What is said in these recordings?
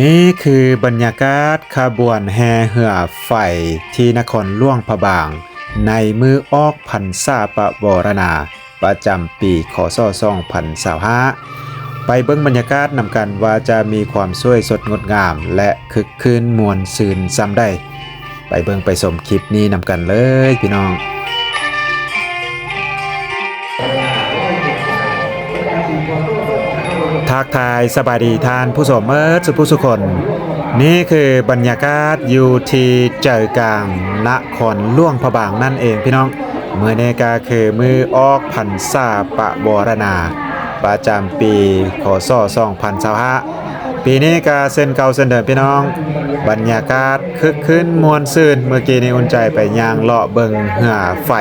นี่คือบรรยากาศขบวนแห่เหือไฟที่นครล่วงพะบาง ในมือออกพันษาปะวรณา ประจำปีคศ2025ไปเบิ่งบรรยากาศนำกันว่าจะมีความสวยสดงดงาม และคึกคืนมวลซืนซ้ำได้ ไปเบิ่งไปชมคลิปนี้นำกันเลยพี่น้อง ทักทายสบายดีทานผู้ชมเมิดสุผู้สุคน นี่คือบรรยากาศอยู่ที่ใจอกลางนครล่วงพระบางนั่นเองพี่น้องเมื่อนี้ก็คือมือออกพันษาปะบรณา ประจำปีคศ2025ปีนี้ก็เส้นเก่าเส้นเดิมพี่น้อง บรรยากาศคึกคืนมวลซื่นเมื่อกี้นี้อุ่นใจไปยางเลาะเบิงเหือไฟ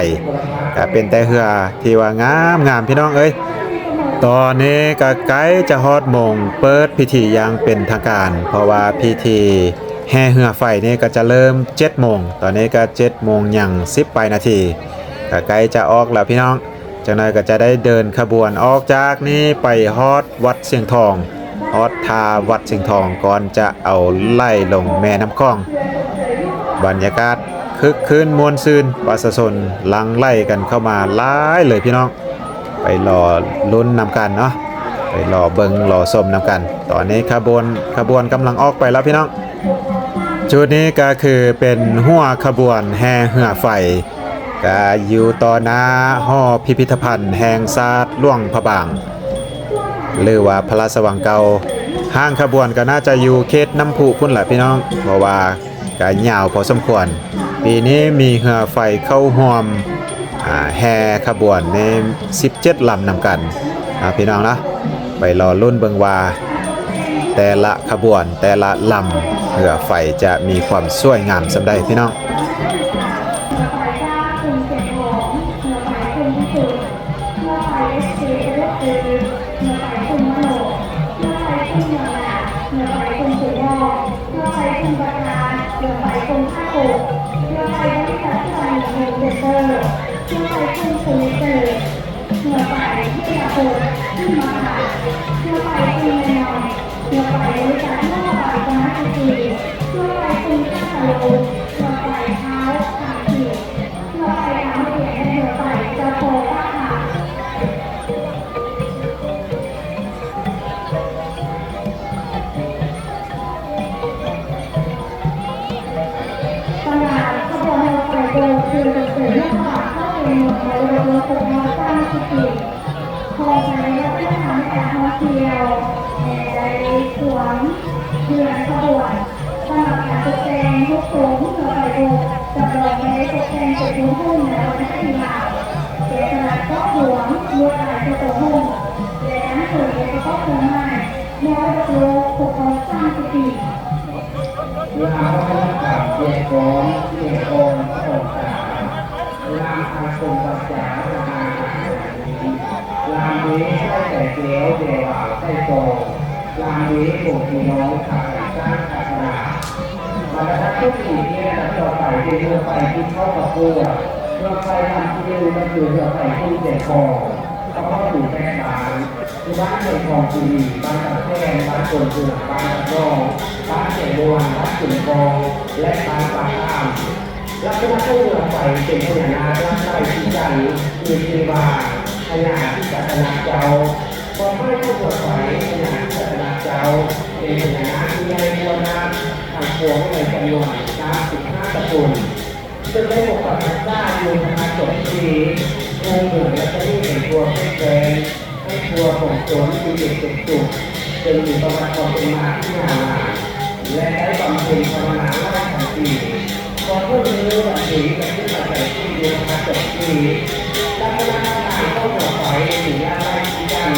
ก็เป็นแต่เหือที่ว่างามงามพี่น้องเอ้ย ตอนนี้ก็ใกจะฮอดมง เปิดพิธีอยังเป็นทางการ เพราะว่าพิธีแห่เหือไฟนี่ก็จะเริ่ม7โมงตอนนี้ก็7โมงอย่าง10ไปนาทีก็ใกจะออกแล้วพี่น้องจากนั้นก็จะได้เดินขบวนออกจากนี้ไปฮอดวัดเสียงทองฮอดทาวัดเสียงทองก่อนจะเอาไล่ลงแม่น้ำคลอง บรรยากาศคึกคืนมวลซืนประชาชนลังไล่กันเข้ามาหลายเลยพี่น้อง รอลุ้นนำกันเนาะไปรอเบิงรอชมนำกัน ตอนนี้ขบวนขบวนกำลังออกไปแล้วพี่น้องจุดนี้ก็คือเป็นหัวขบวนแห่เหือไฟก็อยู่ต่อหน้าห้อพิพิธภัณฑ์ แห่งศาสตร์ล่วงพระบาง หรือว่าพระราชวังเก่าห้างขบวนก็น่าจะอยู่เขตน้ำพุพุ่นแหละพี่น้อง เพราะว่าก็ยาวพอสมควร ปีนี้มีเหือไฟเข้าห่วม แห่ขบวนใน 17 ลำนำกันพี่น้องนะไปรอรุ่นเบิงวาแต่ละขบวนแต่ละลำเหือไฟจะมีความสวยงามสำได้พี่น้องต เจ้าผู้คงเกิดเมื่อไปเมื่อโกรขึ้นมาเมื่อไปคุณแนอนเมื่อไปรู้จักเมื่อไปคุณนักศึกษเมื่อไปคุณข้าโล มาเจตนาก็หวงลวดลายตัวหุ้นและนั้นส่วนใหญ่ก็คงไม่แม้ว่าจะโครงการสร้างสถิเวลาเราไปกราบเรียนของเรียนองค์พระองค์ต่างเวลาอา คมปัจจาเวลานลานี้ได้แต่เกลียวเดวาไส้โตลานี้ปลูกพี่น้องขาดสร้างศาสนามาแล้วทุกสิ่งนี้นะต่อไปเป็นเรื่องไปที่เข้ากับตัวเรื่องไปทำที่ดูมันคือเรื่องไปที่เด็กคอเขาก็อยู่แม่บ้านที่บ้านในคองจีบ้านตะแคงบ้านสวนสุขบ้านตะกองบ้านเสบัวบ้านขุนกองและบ้านปากอ้า มลักษณะที่เรือไฟเป็นพญานาคร่างกายที่ใหญ่มีเทวาพญาที่จัตนาเจ้าพอไม่ต้องเรือไฟพญาที่จัตนาเจ้าเป็นพญานาคที่ใหญ่บัวนาทางพวงในจำนวน95ตระกูลซึ่งได้บอกกับนักล่าอยู่ในการจบที่งูหมูและก็นี่เป็นตัวเพื่อนให้ตัวของโจรที่เด็กเด็กจุกจนมีประวัติความเป็นมาที่นานและได้บำเพ็ญภาวนาไล่ขันตี ก่อนเพื่อนนี้วันนี้กับที่มาแต่ที่เดียวการจบที่และพนักงายเข้าต่อไปสีอะไรที่ยัง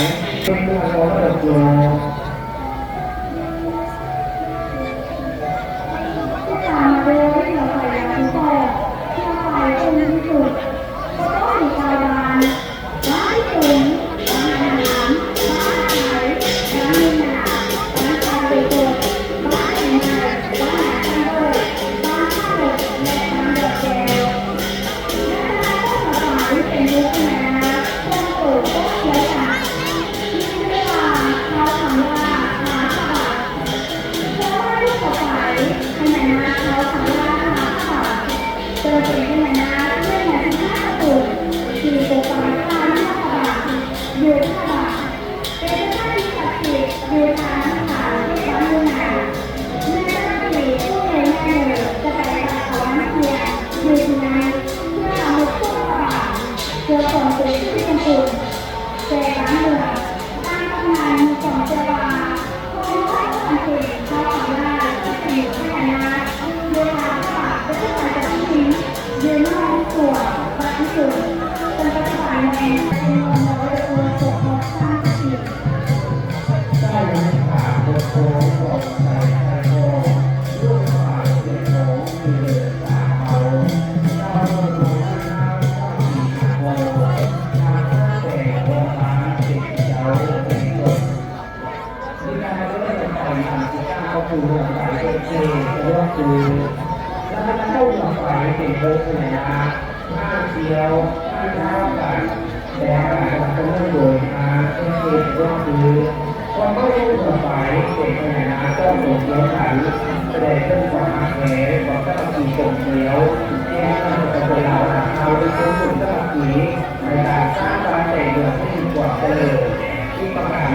เป็นเรื่องของระดับโลก ษ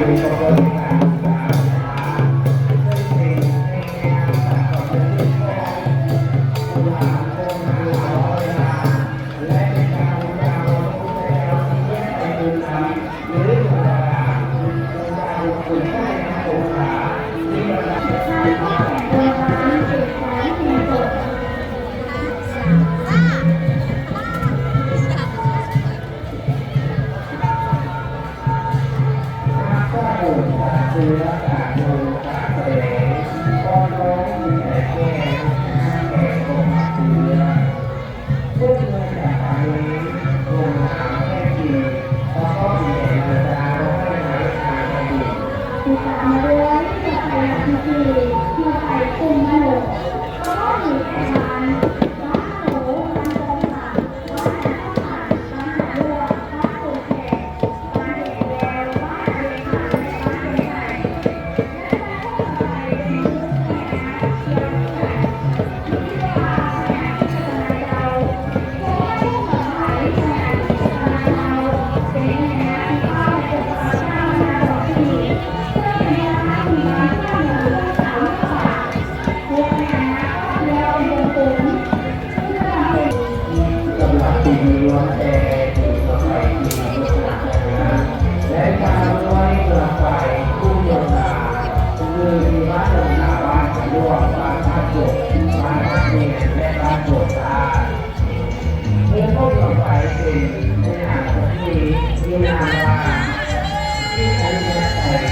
ที่ กร